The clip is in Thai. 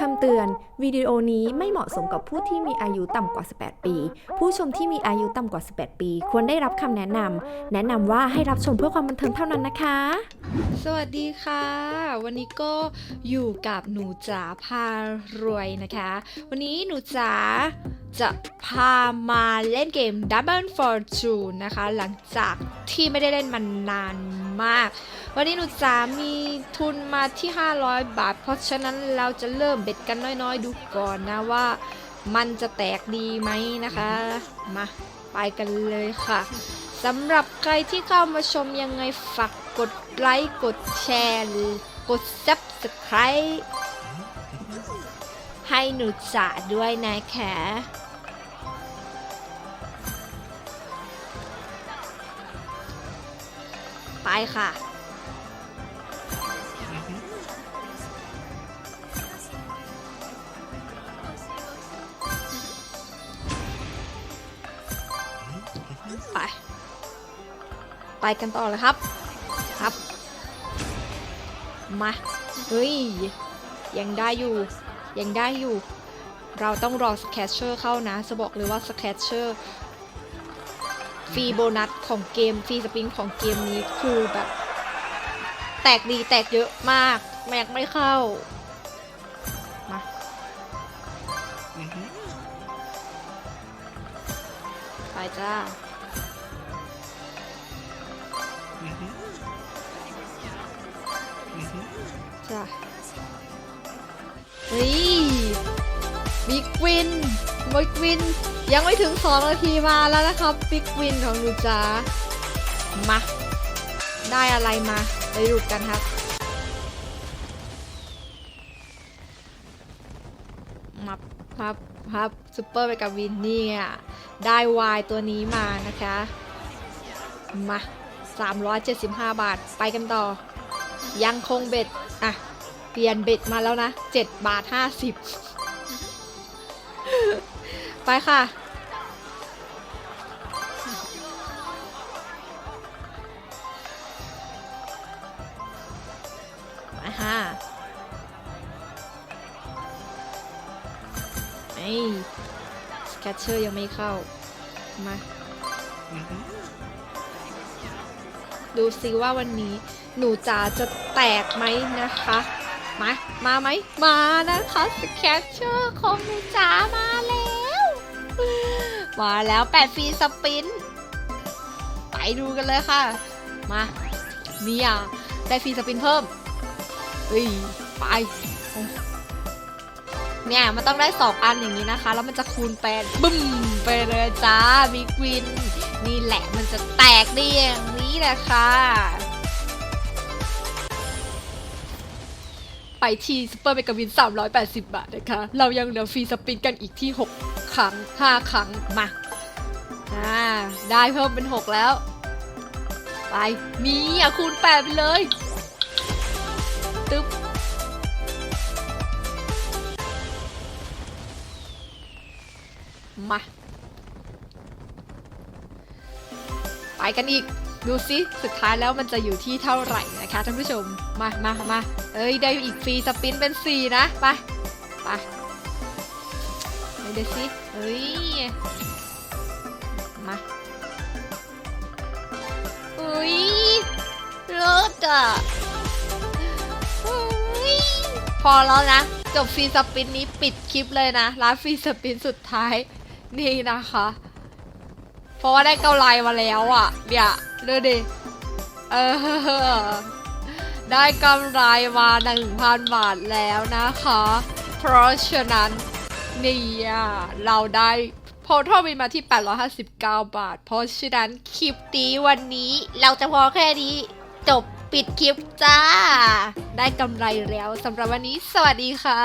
คำเตือน วิดีโอนี้ไม่เหมาะสมกับผู้ที่มีอายุต่ำกว่า 18 ปี ผู้ชมที่มีอายุต่ำกว่า 18 ปี ควรได้รับคำแนะนำ แนะนำว่าให้รับชมเพื่อความบันเทิงเท่านั้นนะคะ สวัสดีค่ะ วันนี้ก็อยู่กับหนูจ๋าพารวยนะคะ วันนี้หนูจ๋าจะพามาเล่นเกม Double Fortune นะคะ หลังจากที่ไม่ได้เล่นมันนาน มาก วันนี้หนูจ๋ามีทุนมาที่ 500 บาท เพราะฉะนั้นเราจะเริ่มเบ็ดกันน้อยๆ ดูก่อนนะว่ามันจะแตกดีไหมนะคะ มาไปกันเลยค่ะสำหรับใครที่เข้ามาชมยังไงฝากกดไลค์กดแชร์หรือกด subscribe ให้หนูจ๋าด้วยนะคะ ไปค่ะ ไป ไปกันต่อเลยครับ ครับ มา เฮ้ย ยังได้อยู่ ยังได้อยู่ เราต้องรอสแคชเชอร์เข้านะ จะบอกเลยว่าสแคชเชอร์ ฟรีโบนัสของเกมฟรีสปริงของเกมนี้คือแบบ แตกดีแตกเยอะมาก แม็กไม่เข้า มาไปจ้าจ้ะเฮ้ยบิ๊กวินบิ๊กวิน ยังไม่ถึง 2 นาทีมาแล้วนะครับบิ๊กวินของหนูจ๋ามา ได้อะไรมา ไปดูกันครับ มาพับพับซูเปอร์ไปกับวินนี่ยได้วายตัวนี้มานะคะ มา 375 บาทไปกันต่อ ยังคงเบ็ด อะ เปลี่ยนเบ็ดมาแล้วนะ 7 บาท 50 ไปค่ะ มาค่ะไอ้สแคชเชอร์ยังไม่เข้า มา ดูซิว่าวันนี้ หนูจ๋าจะแตกไหมนะคะ มา มาไหม มานะคะสแคชเชอร์ของหนูจ๋ามาแล้ว มาแล้วแปดฟรีสปิน ไปดูกันเลยค่ะ มา เนี่ยได้ฟรีสปินเพิ่ม เฮ้ยไปเนี่ยมันต้องได้สองอันอย่างนี้นะคะ แล้วมันจะคูณแปดบึ้มไปเลยจ้าบิ๊กวินนี่แหละมันจะแตกได้อย่างนี้แหละค่ะไปที่ซูเปอร์เมกาวิน 380 บาทนะคะ เรายังเหลือฟรีสปินกันอีกที่ 6 ครั้ง 5 ครั้ง มาอ่าได้เพิ่มเป็น 6 แล้ว ไปมีอะคูณ 8 ไปเลย ตึ๊บมา ไปกันอีก ดูซิสุดท้ายแล้วมันจะอยู่ที่เท่าไหร่นะคะท่านผู้ชม มามามาเอ้ย ได้อีกฟรีสปินเป็น 4 นะ ไป ไปไปดูซิเฮ้ย มาเฮ้ยรถอะ พอแล้วนะ จบฟรีสปินนี้ปิดคลิปเลยนะร้านฟรีสปินสุดท้ายนี่นะคะ เพราะว่าได้กำไรมาแล้วอะเนี่ยวดูดิเออได้กำไรมา 1,000 บาทแล้วนะคะ เพราะฉะนั้นนี่อะเราได้โพทอบินมาที่ 859 บาท เพราะฉะนั้นคลิปนี้วันนี้เราจะพอแค่นี้จบ ปิดคลิปจ้า ได้กำไรแล้วสำหรับวันนี้สวัสดีค่ะ